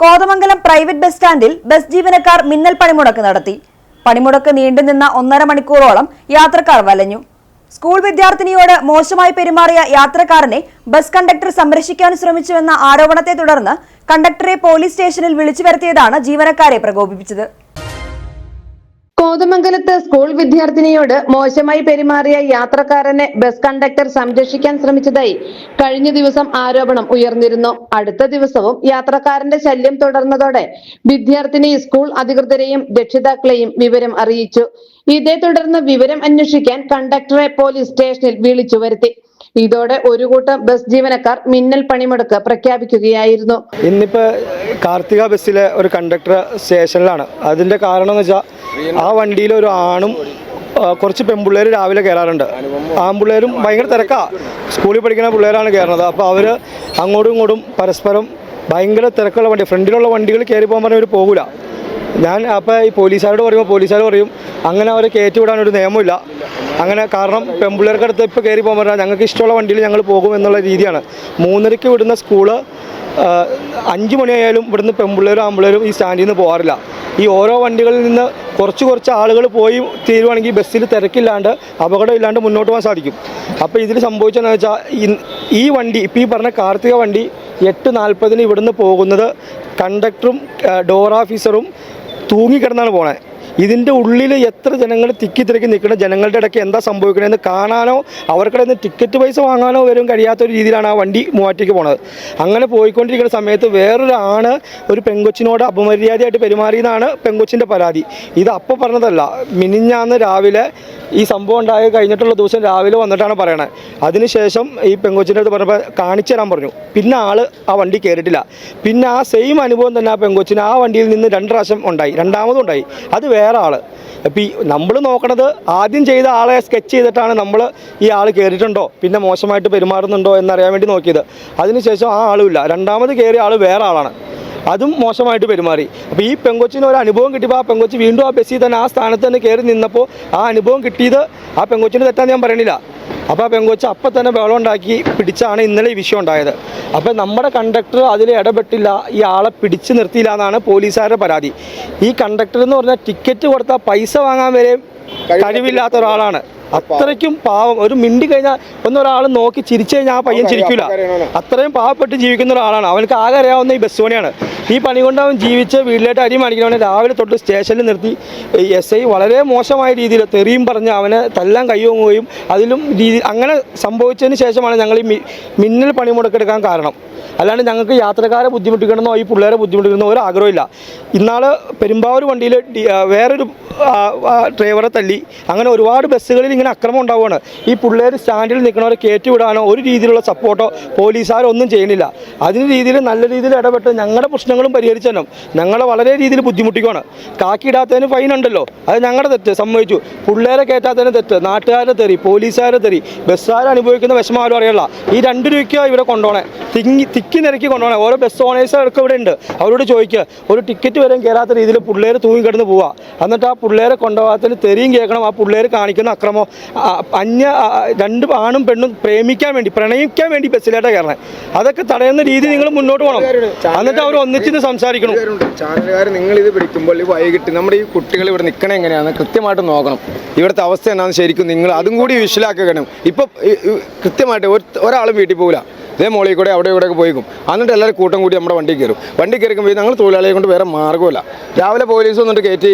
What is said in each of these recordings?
Kothamangalam private bus സ്റ്റാൻഡിൽ bus ജീവനക്കാർ മിന്നൽ പണിമുടക്ക് നടത്തി. പണിമുടക്ക് നീണ്ടുനിന്ന ഒന്നര മണിക്കൂറോളം യാത്രക്കാർ വലഞ്ഞു. സ്കൂൾ വിദ്യാർത്ഥിനിയോട് മോശമായി പെരുമാറിയ യാത്രക്കാരനെ ബസ് കണ്ടക്ടർ സംരക്ഷിക്കാൻ ശ്രമിച്ചുവെന്ന ആരോപണത്തെ തുടർന്ന് കണ്ടക്ടറെ പോലീസ് സ്റ്റേഷനിൽ വിളിച്ചു ജീവനക്കാരെ പ്രകോപിപ്പിച്ചത്. കോതമംഗലത്ത് സ്കൂൾ വിദ്യാർത്ഥിനിയോട് മോശമായി പെരുമാറിയ യാത്രക്കാരനെ ബസ് കണ്ടക്ടർ സംരക്ഷിക്കാൻ ശ്രമിച്ചതായി കഴിഞ്ഞ ദിവസം ആരോപണം ഉയർന്നിരുന്നു. അടുത്ത ദിവസവും യാത്രക്കാരന്റെ ശല്യം തുടർന്നതോടെ വിദ്യാർത്ഥിനി സ്കൂൾ അധികൃതരെയും രക്ഷിതാക്കളെയും വിവരം അറിയിച്ചു. ഇതേ തുടർന്ന് വിവരം അന്വേഷിക്കാൻ കണ്ടക്ടറെ പോലീസ് സ്റ്റേഷനിൽ വിളിച്ചു വരുത്തി. ഇതോടെ ഒരു കൂട്ടം ബസ് ജീവനക്കാർ മിന്നൽ പണിമുടക്ക് പ്രഖ്യാപിക്കുകയായിരുന്നു. ഇന്നിപ്പോൾ കാർത്തിക ബസ്സിലെ ഒരു കണ്ടക്ടർ സ്റ്റേഷനിലാണ്. അതിന്റെ കാരണം എന്ന് വെച്ചാൽ ആ വണ്ടിയിൽ ഒരു ആണും കുറച്ച് പെൺപിള്ളേർ രാവിലെ കയറാറുണ്ട്. ആൺപിള്ളേരും ഭയങ്കര തിരക്കാണ് സ്കൂളിൽ പഠിക്കുന്ന പിള്ളേരാണ് കയറുന്നത്. അപ്പോൾ അവർ അങ്ങോട്ടും ഇങ്ങോട്ടും പരസ്പരം ഭയങ്കര തിരക്കുള്ള വണ്ടി ഫ്രണ്ടിലുള്ള വണ്ടികൾ കയറി പോകാൻ പറഞ്ഞാൽ അവർ പോകില്ല ഞാൻ അപ്പോൾ ഈ പോലീസുകാരോട് പറയുമ്പോൾ പോലീസുകാർ പറയും അങ്ങനെ അവരെ കയറ്റി വിടാൻ ഒരു നിയമമില്ല. അങ്ങനെ കാരണം പെമ്പിള്ളേർക്ക് അടുത്ത് ഇപ്പോൾ കയറി പോകാൻ പറഞ്ഞാൽ ഞങ്ങൾക്ക് ഇഷ്ടമുള്ള വണ്ടിയിൽ ഞങ്ങൾ പോകും എന്നുള്ള രീതിയാണ്. മൂന്നരയ്ക്ക് വിടുന്ന സ്കൂൾ അഞ്ച് മണിയായാലും ഇവിടുന്ന് പെമ്പിള്ളേരും ആമ്പിള്ളേരും ഈ സ്റ്റാൻഡിൽ നിന്ന് പോകാറില്ല ഈ ഓരോ വണ്ടികളിൽ നിന്ന് കുറച്ച് കുറച്ച് ആളുകൾ പോയി തീരുവാണെങ്കിൽ ബസ്സിൽ തിരക്കില്ലാണ്ട് അപകടം ഇല്ലാണ്ട് മുന്നോട്ട് പോകാൻ സാധിക്കും. അപ്പോൾ ഇതിൽ സംഭവിച്ചതെന്ന് വെച്ചാൽ ഈ വണ്ടി ഇപ്പോൾ ഈ പറഞ്ഞ കാർത്തിക വണ്ടി എട്ട് നാൽപ്പതിന് ഇവിടുന്ന് പോകുന്നത് കണ്ടക്ടറും ഡോർ ഓഫീസറും തൂങ്ങിക്കിടന്നാണ് പോണേ. ഇതിന്റെ ഉള്ളിൽ എത്ര ജനങ്ങൾ തിക്കി തിരക്കി നിൽക്കുന്ന ജനങ്ങളുടെ ഇടയ്ക്ക് എന്താ സംഭവിക്കണമെന്ന് കാണാനോ അവർക്കിടെ നിന്ന് ടിക്കറ്റ് പൈസ വാങ്ങാനോ വരും കഴിയാത്ത ഒരു രീതിയിലാണ് ആ വണ്ടി മൂവാറ്റിക്ക് പോണത്. അങ്ങനെ പോയിക്കൊണ്ടിരിക്കുന്ന സമയത്ത് വേറൊരാണ് ഒരു പെങ്കൊച്ചിനോട് അപമര്യാദയായിട്ട് പെരുമാറിയെന്നാണ് പെങ്കൊച്ചിന്റെ പരാതി. ഇത് അപ്പോൾ പറഞ്ഞതല്ല മിനിഞ്ഞാന്ന് രാവിലെ ഈ സംഭവം ഉണ്ടായി കഴിഞ്ഞിട്ടുള്ള ദിവസം രാവിലെ വന്നിട്ടാണ് പറയണത് അതിനുശേഷം ഈ പെങ്കൊച്ചിന്റെ അടുത്ത് പറഞ്ഞപ്പോൾ കാണിച്ചു തരാൻ പറഞ്ഞു. പിന്നെ ആൾ ആ വണ്ടി കയറിയിട്ടില്ല. പിന്നെ ആ സെയിം അനുഭവം തന്നെ ആ പെങ്കൊച്ചിന് ആ വണ്ടിയിൽ നിന്ന് രണ്ട് പ്രാവശ്യം ഉണ്ടായി. രണ്ടാമതും ഉണ്ടായി. അത് വേറെ ആൾ അപ്പോൾ ഈ നമ്മൾ നോക്കണത് ആദ്യം ചെയ്ത ആളെ സ്കെച്ച് ചെയ്തിട്ടാണ് നമ്മൾ ഈ ആൾ കയറിയിട്ടുണ്ടോ? പിന്നെ മോശമായിട്ട് പെരുമാറുന്നുണ്ടോ എന്നറിയാൻ വേണ്ടി നോക്കിയത്. അതിനുശേഷം ആ ആളുമില്ല രണ്ടാമത് കയറിയ ആൾ വേറെ ആളാണ്. അതും മോശമായിട്ട് പെരുമാറി. അപ്പോൾ ഈ പെങ്കൊച്ചിന് ഒരു അനുഭവം കിട്ടിയപ്പോൾ ആ പെങ്കൊച്ച് വീണ്ടും ആ ബസ്സിൽ തന്നെ ആ സ്ഥാനത്ത് തന്നെ കയറി നിന്നപ്പോൾ ആ അനുഭവം കിട്ടിയത് ആ പെങ്കൊച്ചിന് തെറ്റാന്ന് ഞാൻ പറയണില്ല. അപ്പോൾ ആ പെങ്കൊച്ച് അപ്പം തന്നെ ബഹളം ഉണ്ടാക്കി പിടിച്ചാണ് ഇന്നലെ ഈ വിഷയം ഉണ്ടായത്. അപ്പോൾ നമ്മുടെ കണ്ടക്ടർ അതിൽ ഇടപെട്ടില്ല ഈ ആളെ പിടിച്ചു നിർത്തിയില്ല എന്നാണ് പോലീസുകാരുടെ പരാതി. ഈ കണ്ടക്ടർ എന്ന് പറഞ്ഞാൽ ടിക്കറ്റ് കൊടുത്താൽ പൈസ വാങ്ങാൻ വരെ കഴിവില്ലാത്ത ഒരാളാണ്. അത്രയ്ക്കും പാവം. ഒരു മിണ്ടി കഴിഞ്ഞാൽ ഒന്നൊരാൾ നോക്കി ചിരിച്ചു കഴിഞ്ഞാൽ ആ പയ്യൻ ചിരിക്കില്ല അത്രയും പാവപ്പെട്ട് ജീവിക്കുന്ന ഒരാളാണ്. അവനക്ക് ആകെ അറിയാവുന്ന ഈ ബസ് പണിയാണ്. ഈ പണി കൊണ്ട് അവൻ ജീവിച്ച് വീട്ടിലായിട്ട് അരി മാണിക്കണവനെ രാവിലെ തൊട്ട് സ്റ്റേഷനിൽ നിർത്തി. എസ് ഐ വളരെ മോശമായ രീതിയിൽ തെറിയും പറഞ്ഞ് അവനെ തല്ലാൻ കൈവങ്ങുകയും അതിലും രീതി അങ്ങനെ സംഭവിച്ചതിന് ശേഷമാണ് ഞങ്ങൾ ഈ മിന്നൽ മിന്നൽ പണിമുടക്കെടുക്കാൻ കാരണം. അല്ലാണ്ട് ഞങ്ങൾക്ക് യാത്രക്കാരെ ബുദ്ധിമുട്ടിക്കണമെന്നോ ഈ പിള്ളേരെ ബുദ്ധിമുട്ടിക്കണമെന്നോ ഒരു ആഗ്രഹമില്ല. ഇന്നാൾ പെരുമ്പാവൂർ വണ്ടിയിൽ വേറൊരു ഡ്രൈവറെ തല്ലി അങ്ങനെ ഒരുപാട് ബസ്സുകളിൽ ഇങ്ങനെ അക്രമം ഉണ്ടാവുകയാണ്. ഈ പിള്ളേർ സ്റ്റാൻഡിൽ നിൽക്കുന്നവരെ കയറ്റിവിടാനോ ഒരു രീതിയിലുള്ള സപ്പോർട്ടോ പോലീസുകാരോ ഒന്നും ചെയ്യുന്നില്ല. അതിന് രീതിയിൽ നല്ല രീതിയിൽ ഇടപെട്ട് ഞങ്ങളുടെ പ്രശ്നങ്ങളും പരിഹരിച്ചാലും ഞങ്ങളെ വളരെ രീതിയിൽ ബുദ്ധിമുട്ടിക്കുകയാണ്. കാക്കിയിടാത്തതിന് ഫൈൻ ഉണ്ടല്ലോ. അത് ഞങ്ങളുടെ തെറ്റ് സമ്മതിച്ചു. പിള്ളേരെ കയറ്റാത്തതിന് തെറ്റ് നാട്ടുകാരെ തെറി പോലീസുകാരെ തെറി ബസ്സുകാർ അനുഭവിക്കുന്ന ആരും അറിയില്ല ഈ രണ്ട് രൂപയ്ക്കോ ഇവിടെ കൊണ്ടുപോകണേ തിങ്ങി തിക്കി നിരക്കി കൊണ്ടുപോകണം. ഓരോ ബസ് ഓണേഴ്സൊക്കെ ഇവിടെ ഉണ്ട്. അവരോട് ചോദിക്കുക ഒരു ടിക്കറ്റ് വരെയും കയറാത്ത രീതിയിൽ പിള്ളേർ തൂങ്ങിക്കിടന്ന് പോവുക എന്നിട്ട് ആ പിള്ളേരെ കൊണ്ടുപോകാത്തതിന് തെറിയും കേൾക്കണം. ആ പിള്ളേർ കാണിക്കുന്ന അക്രമം അന്യ രണ്ട് ആണും പെണ്ണും പ്രേമിക്കാൻ വേണ്ടി പ്രണയിക്കാൻ വേണ്ടി ബസ്സിലേട്ടാ കയറണേ അതൊക്കെ തടയുന്ന രീതി നിങ്ങൾ മുന്നോട്ട് പോകണം. എന്നിട്ട് അവർ ഒന്നിച്ചിന്ന് സംസാരിക്കണം. ചാനലുകാർ നിങ്ങൾ ഇത് പിടിക്കുമ്പോൾ വൈകിട്ട് നമ്മുടെ ഈ കുട്ടികൾ ഇവിടെ നിൽക്കണ എങ്ങനെയാണ് കൃത്യമായിട്ട് നോക്കണം. ഇവിടുത്തെ അവസ്ഥ എന്നാന്ന് ശരിക്കും നിങ്ങൾ അതും കൂടി വിഷലാക്കണം ഇപ്പൊ കൃത്യമായിട്ട് ഒരാളും വീട്ടിൽ പോകില്ല ഇതേ മോളിൽ കൂടെ അവിടെ ഇവിടെ ഒക്കെ പോയിക്കും. എന്നിട്ട് എല്ലാവരും കൂട്ടം കൂടി നമ്മുടെ വണ്ടി കയറും. വണ്ടി കയറിക്കുമ്പോൾ ഞങ്ങൾ തൊഴിലാളിയെ കൊണ്ട് വേറെ മാർഗമില്ല രാവിലെ പോലീസ് വന്നിട്ട് കയറ്റി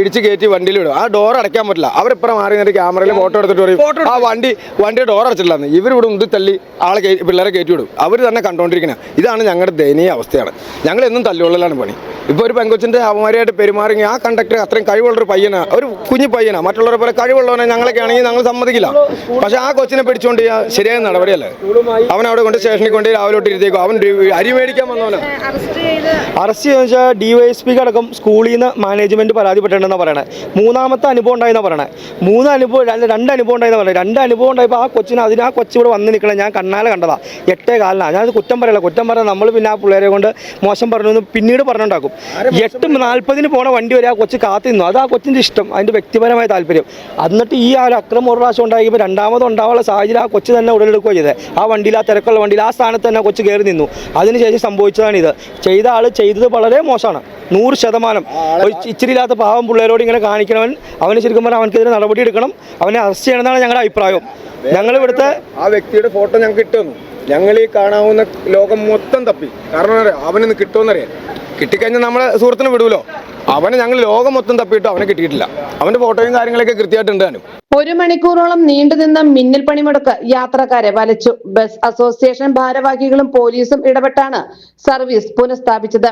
ഇടിച്ച് കയറ്റി വണ്ടിയിൽ വിടും. ആ ഡോർ അടയ്ക്കാൻ പറ്റില്ല. അവരിപ്പുറം മാറി നിന്നിട്ട് ക്യാമറയിൽ ഫോട്ടോ എടുത്തിട്ട് പറയും ആ വണ്ടി വണ്ടി ഡോർ അടച്ചിട്ടില്ലെന്ന് ഇവരിവിടെ ഉന്തി തള്ളി ആളെ പിള്ളേരെ കയറ്റി വിടും. അവർ തന്നെ കണ്ടുകൊണ്ടിരിക്കുന്നത് ഇതാണ് ഞങ്ങളുടെ ദയനീയ അവസ്ഥയാണ്. ഞങ്ങൾ എന്നും തല്ലുകൊള്ളലാണ് പണി. ഇപ്പോൾ ഒരു പെങ്കൊച്ചിന്റെ അവമാരിയായിട്ട് പെരുമാറി ആ കണ്ടക്ടർ അത്രയും കഴിവുള്ളൊരു പയ്യനാണ് ഒരു കുഞ്ഞു പയ്യനാണ് മറ്റുള്ളവരെ പോലെ കഴിവുള്ളവനെ ഞങ്ങളൊക്കെ ആണെങ്കിൽ ഞങ്ങൾ സമ്മതിക്കില്ല. പക്ഷേ ആ കൊച്ചിനെ പിടിച്ചുകൊണ്ട് ശരിയായ നടപടിയല്ലേ? അവൻ അവിടെ കൊണ്ട് സ്റ്റേഷനിൽ കൊണ്ട് രാവിലെ തൊട്ട് ഇരുത്തേക്കും അവൻ അരി മേടിക്കാൻ വന്നവന്. അറസ്റ്റ് വെച്ചാൽ ഡിവൈഎസ്പിക്ക് അടക്കം സ്കൂളിൽ നിന്ന് മാനേജ്മെന്റ് പരാതിപ്പെട്ടിട്ടുണ്ടെന്ന് പറയണേ. മൂന്നാമത്തെ അനുഭവം ഉണ്ടായെന്ന് പറയണേ. മൂന്ന് അനുഭവം രണ്ട് രണ്ട് അനുഭവം ഉണ്ടായെന്ന് പറയണേ. രണ്ട് അനുഭവം ഉണ്ടായപ്പോൾ ആ കൊച്ചിന് അതിന് ആ കൊച്ചു ഇവിടെ വന്ന് നിൽക്കണേ ഞാൻ കണ്ണാലെ കണ്ടതാ. എട്ടേ കാലിനാണ് ഞാനത് കുറ്റം പറയല കുറ്റം പറയാം നമ്മൾ പിന്നെ ആ പിള്ളേരെ കൊണ്ട് മോശം പറഞ്ഞു എന്ന് പിന്നീട് പറഞ്ഞുണ്ടാക്കും. എട്ട് നാൽപ്പതിന് പോണ വണ്ടി വരെ ആ കൊച്ചു കാത്തു നിന്നു. അത് ആ കൊച്ചിന്റെ ഇഷ്ടം. അതിന്റെ വ്യക്തിപരമായ താല്പര്യം. എന്നിട്ട് ഈ ആ ഒരു അക്രമം ഒരു പ്രാവശ്യം ഉണ്ടാക്കിയപ്പോൾ രണ്ടാമത് ഉണ്ടാവാനുള്ള സാഹചര്യം ആ കൊച്ചു തന്നെ ഉടലെടുക്കുകയോ ചെയ്തത് ആ വണ്ടിയിൽ ആ തിരക്കുള്ള വണ്ടിയിൽ ആ സ്ഥാനത്ത് തന്നെ കൊച്ചു കയറി നിന്നു. അതിനുശേഷം സംഭവിച്ചതാണ് ഇത്. ചെയ്ത ആൾ ചെയ്തത് വളരെ മോശമാണ്. നൂറ് ശതമാനം. ഒരു ഇച്ചിരി ഇല്ലാത്ത പാവം പിള്ളേരോട് ഇങ്ങനെ കാണിക്കണവൻ അവന് ശരിക്കും പറഞ്ഞാൽ അവനക്കെതിരെ നടപടി എടുക്കണം. അവനെ അറസ്റ്റ് ചെയ്യണമെന്നാണ് ഞങ്ങളുടെ അഭിപ്രായം. ഞങ്ങൾ ഇവിടുത്തെ ആ വ്യക്തിയുടെ ഫോട്ടോ ഞങ്ങൾക്ക് കിട്ടുന്നു. ഞങ്ങൾ ഈ കാണാവുന്ന ലോകം മൊത്തം തപ്പി. കാരണം? അവനൊന്ന് കിട്ടുമെന്നറിയാം കിട്ടിക്കഴിഞ്ഞാൽ നമ്മളെ സുഹൃത്തിന് വിടുമല്ലോ അവനെ ഞങ്ങൾ ലോകം മൊത്തം തപ്പിയിട്ടും അവനെ കിട്ടിയിട്ടില്ല. അവന്റെ ഫോട്ടോയും കാര്യങ്ങളൊക്കെ കൃത്യമായിട്ട് താനും ഒരു മണിക്കൂറോളം നീണ്ടുനിന്ന മിന്നൽ പണിമുടക്ക് യാത്രക്കാരെ വലച്ചു. ബസ് അസോസിയേഷൻ ഭാരവാഹികളും പോലീസും ഇടപെട്ടാണ് സർവീസ് പുനഃസ്ഥാപിച്ചത്.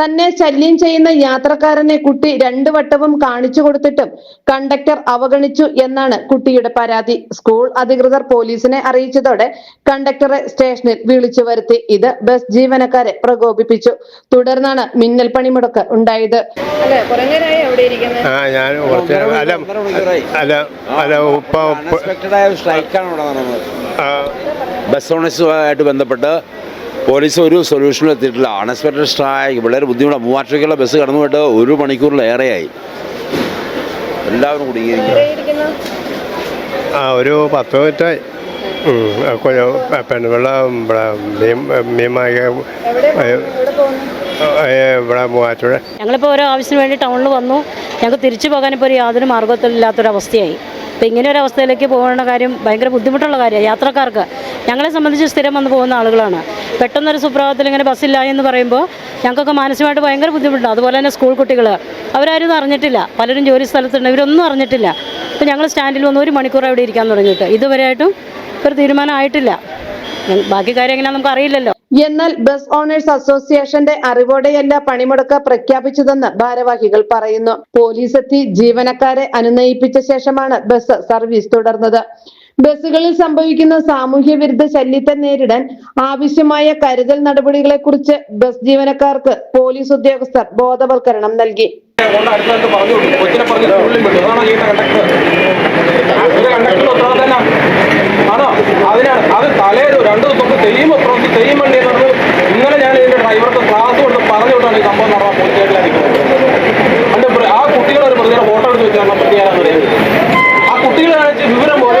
തന്നെ ശല്യം ചെയ്യുന്ന യാത്രക്കാരനെ കുട്ടി രണ്ടു വട്ടവും കാണിച്ചു കൊടുത്തിട്ടും കണ്ടക്ടർ അവഗണിച്ചു എന്നാണ് കുട്ടിയുടെ പരാതി. സ്കൂൾ അധികൃതർ പോലീസിനെ അറിയിച്ചതോടെ കണ്ടക്ടറെ സ്റ്റേഷനിൽ വിളിച്ചു വരുത്തി. ഇത് ബസ് ജീവനക്കാരെ പ്രകോപിപ്പിച്ചു. തുടർന്നാണ് മിന്നൽ പണിമുടക്ക് ഉണ്ടായത്. ആ ഞാൻ അല്ല അല്ല അല്ല ഉപ്പ ഉപ്പ- അൺഎക്സ്പെക്റ്റഡായ ഒരു സ്ട്രൈക്കാണ് ഇവിടെ നടന്നത്. ആ, ബസ് ഓണേഴ്സുമായിട്ട് ബന്ധപ്പെട്ട് പോലീസ് ഒരു സൊല്യൂഷനും എത്തിയിട്ടില്ല. അൺഎക്സ്പെക്ടഡ് സ്ട്രൈക്ക് വളരെ ബുദ്ധിമുട്ടാണ് മൂവാറ്റയ്ക്കുള്ള ബസ് കടന്നു പോയിട്ട് ഒരു മണിക്കൂറിലേറെയായി എല്ലാവരും കുടുങ്ങിയിരിക്കുന്നു ആ ഒരു പത്ത് മിനിറ്റായി പെണ്ണുപിള്ള ഇവിടെ മൂവാറ്റുപുഴ. ഞങ്ങളിപ്പോൾ ഓരോ ആവശ്യത്തിന് വേണ്ടി ടൗണിൽ വന്നു. ഞങ്ങൾക്ക് തിരിച്ചു പോകാൻ ഇപ്പോൾ ഒരു യാതൊരു മാർഗത്തിലില്ലാത്തൊരവസ്ഥയായി അപ്പോൾ ഇങ്ങനെ ഒരു അവസ്ഥയിലേക്ക് പോകുന്ന കാര്യം ഭയങ്കര ബുദ്ധിമുട്ടുള്ള കാര്യമാണ്. യാത്രക്കാർക്ക് ഞങ്ങളെ സംബന്ധിച്ച് സ്ഥിരം വന്ന് പോകുന്ന ആളുകളാണ്. പെട്ടെന്നൊരു സുപ്രഭാതത്തിൽ ഇങ്ങനെ ബസ്സില്ല എന്ന് പറയുമ്പോൾ ഞങ്ങൾക്കൊക്കെ മാനസികമായിട്ട് ഭയങ്കര ബുദ്ധിമുട്ടുണ്ട്. അതുപോലെ തന്നെ സ്കൂൾ കുട്ടികൾ. അവരാരും അറിഞ്ഞിട്ടില്ല. പലരും ജോലി സ്ഥലത്തുണ്ട്. ഇവരൊന്നും അറിഞ്ഞിട്ടില്ല. അപ്പോൾ ഞങ്ങൾ സ്റ്റാൻഡിൽ വന്ന് ഒരു മണിക്കൂർ അവിടെ ഇരിക്കാൻ തുടങ്ങിയിട്ട് ഇതുവരെയായിട്ടും ഒരു തീരുമാനമായിട്ടില്ല ബാക്കി കാര്യം എങ്ങനെയാ നമുക്ക് അറിയില്ലല്ലോ. എന്നാൽ ബസ് ഓണേഴ്സ് അസോസിയേഷന്റെ അറിവോടെയല്ല പണിമുടക്ക് പ്രഖ്യാപിച്ചതെന്ന് ഭാരവാഹികൾ പറയുന്നു. പോലീസെത്തി ജീവനക്കാരെ അനുനയിപ്പിച്ച ശേഷമാണ് ബസ് സർവീസ് തുടർന്നത്. ബസ്സുകളിൽ സംഭവിക്കുന്ന സാമൂഹ്യ വിരുദ്ധ ശല്യത്തെ നേരിടാൻ ആവശ്യമായ കരുതൽ നടപടികളെ കുറിച്ച് ബസ് ജീവനക്കാർക്ക് പോലീസ് ഉദ്യോഗസ്ഥർ ബോധവൽക്കരണം നൽകി. സംഭവം നടന്ന ആ കുട്ടികളെ ആ വിവരം പോലെ